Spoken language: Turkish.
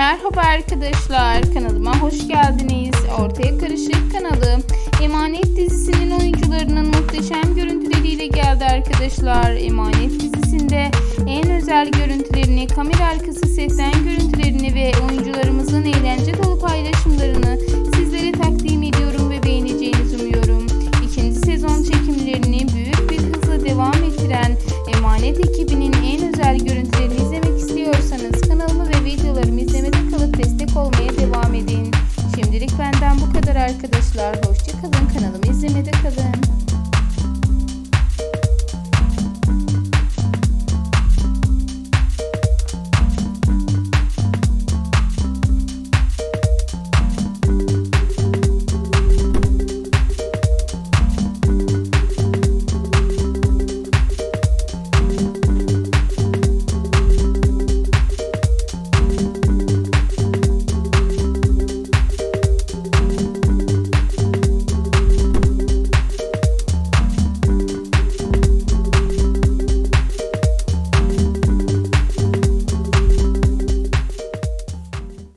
Merhaba arkadaşlar kanalıma hoş geldiniz. Ortaya Karışık kanalı Emanet dizisinin oyuncularının muhteşem görüntüleriyle geldi arkadaşlar. Emanet dizisinde en özel görüntülerini, kamera arkası setten görüntülerini ve oyuncularımızın eğlence dolu paylaşımlarını sizlere takdim ediyorum ve beğeneceğinizi umuyorum. İkinci sezon çekimlerini büyük bir hızla devam ettiren Emanet ekibinin en özel görüntülerini Benden bu kadar arkadaşlar. Hoşçakalın. Kanalıma